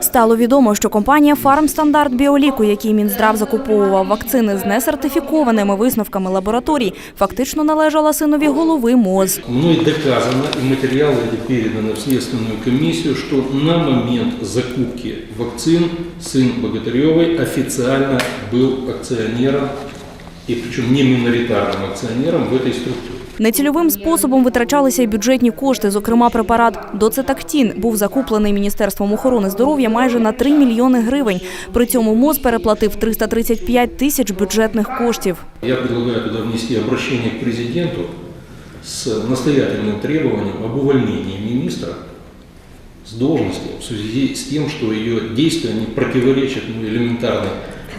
Стало відомо, що компанія Фармстандарт Біоліку, який Мінздрав закуповував вакцини з несертифікованими висновками лабораторій, фактично належала синові голови МОЗ. Мной доказано, и материалы эти переданы в Следственную комиссию, что на момент закупки вакцин сын Богатыревой официально был акционером, и причем не миноритарным акционером в этой структуре. Нецільовим способом витрачалися й бюджетні кошти. Зокрема, препарат доцетактін був закуплений Міністерством охорони здоров'я майже на 3 мільйони гривень. При цьому МОЗ переплатив 335 тисяч бюджетних коштів. Я предлагаю туда внести обращение к президенту с настоятельным требованием об увольнении министра с должности в связи с тем, что ее действия не противоречат ну,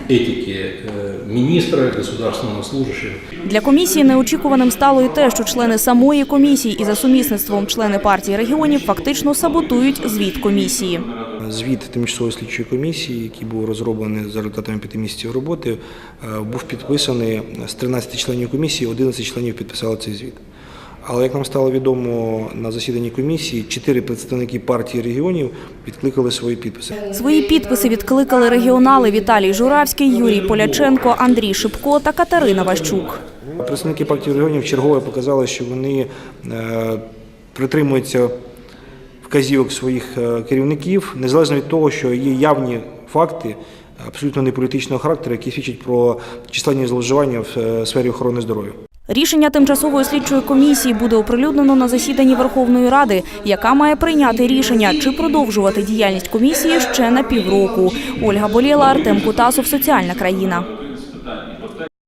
этике э, министра, государственного служащего. Для комісії неочікуваним стало і те, що члени самої комісії і за сумісництвом члени партії регіонів фактично саботують звіт комісії. Звіт тимчасової слідчої комісії, який був розроблений за результатами п'яти місяців роботи, е, був підписаний з 13 членів комісії, 11 членів підписали цей звіт. Але як нам стало відомо на засіданні комісії, чотири представники партії регіонів відкликали свої підписи. Свої підписи відкликали регіонали Віталій Журавський, Юрій Поляченко, Андрій Шипко та Катерина Ващук. Представники партії регіонів чергове показали, що вони е, притримуються вказівок своїх е, керівників, незалежно від того, що є явні факти абсолютно неполітичного характеру, які свідчать про численні зловживання в е, сфері охорони здоров'я. Рішення тимчасової слідчої комісії буде оприлюднено на засіданні Верховної Ради, яка має прийняти рішення, чи продовжувати діяльність комісії ще на півроку. Ольга Боліла, Артем Кутасов, Соціальна країна.